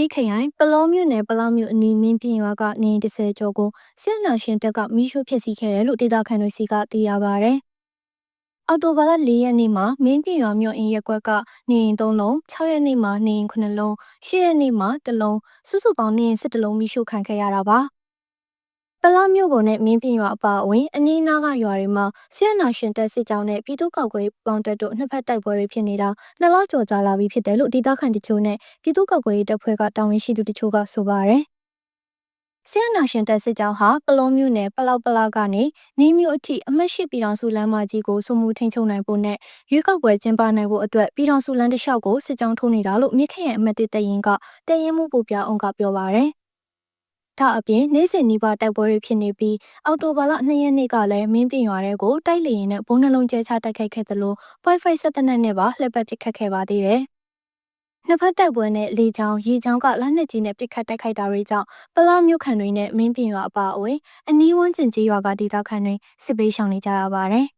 မြိတ်ခရိုင်ပလောမြို့နယ်ပလောမြို့အနီးမင်းပြင်ရွာကနေ30ကျော်ကိုစစ်နာရှင်တပ်ကမိရှို့ဖျက်ဆီးခဲ့တယ်လို့ဒေသခံတွေစီကသိရပါဗျ။အော်တိုဘာလ၄ရက်နေ့မှာမင်းပြင်ရွာမြို့အင်းရက်ကွက်ကနေရင်3လုံး6ရက်နေ့မှာနေရင်9လုံး10ရက်နေ့မှာ1လုံးစုစုပေါင်းနေရင်17လုံးမိရှို့ခံခဲ့ရတာပါ။ ပလောမြို့ပေါ်နဲ့မင်းပြင်ရွာအပါအဝင်အနီးအနားကရွာတွေမှာဆီယနာရှင်တပ်စစ်ကြောင်းနဲ့ပြည်သူ့ကောက်ကွယ်ပေါင်းတပ်တို့နှစ်ဖက်တိုက်ပွဲတွေဖြစ်နေတာနှစ်လကျော်ကြာလာပြီဖြစ်တယ်လို့ဒေသခံတချို့နဲ့ပြည်သူ့ကောက်ကွယ်ရေးတပ်ဖွဲ့ကတာဝန်ရှိသူတချို့ကဆိုပါတယ်။ဆီယနာရှင်တပ်စစ်ကြောင်းဟာပလောမြို့နယ်ပလောက်ပလောက်ကနေနေမြို့အထိအမတ်ရှိပြည်တော်စုလမ်းမကြီးကိုစုမှုထိန်ချုံနိုင်ဖို့နဲ့ရွေးကောက်ပွဲကျင်းပနိုင်ဖို့အတွက်ပြည်တော်စုလမ်းတစ်လျှောက်ကိုစစ်ကြောင်းထိုးနေတာလို့မြစ်ခရိုင်အမတ်တစ်တရင်ကတရင်မှုပူပြအောင်ကပြောပါတယ်။ ဒါအပြင်နေ့စဉ်နီးပါးတိုက်ပွဲတွေဖြစ်နေပြီးအော်တိုဘာလ2ရက်နေ့ကလည်းမင်းပြင်ရွာထဲကိုတိုက်လေရင်နဲ့ဘုံနှလုံးကျဲချတိုက်ခိုက်ခဲ့သလို Wi-Fi ဆက်တနက်နဲ့ပါလှည့်ပတ်ပစ်ခတ်ခဲ့ပါသေးတယ်။နှစ်ဖက်တိုက်ပွဲနဲ့လေချောင်းရေချောင်းကလက်နက်ကြီးနဲ့ပစ်ခတ်တိုက်ခိုက်တာတွေကြောင့်ပလောမြို့ခံတွေနဲ့မင်းပြင်ရွာအပါအဝင်အနီးဝန်းကျင်ကျေးရွာကဒေသခံတွေစစ်ပေးရှောင်နေကြရပါတယ်။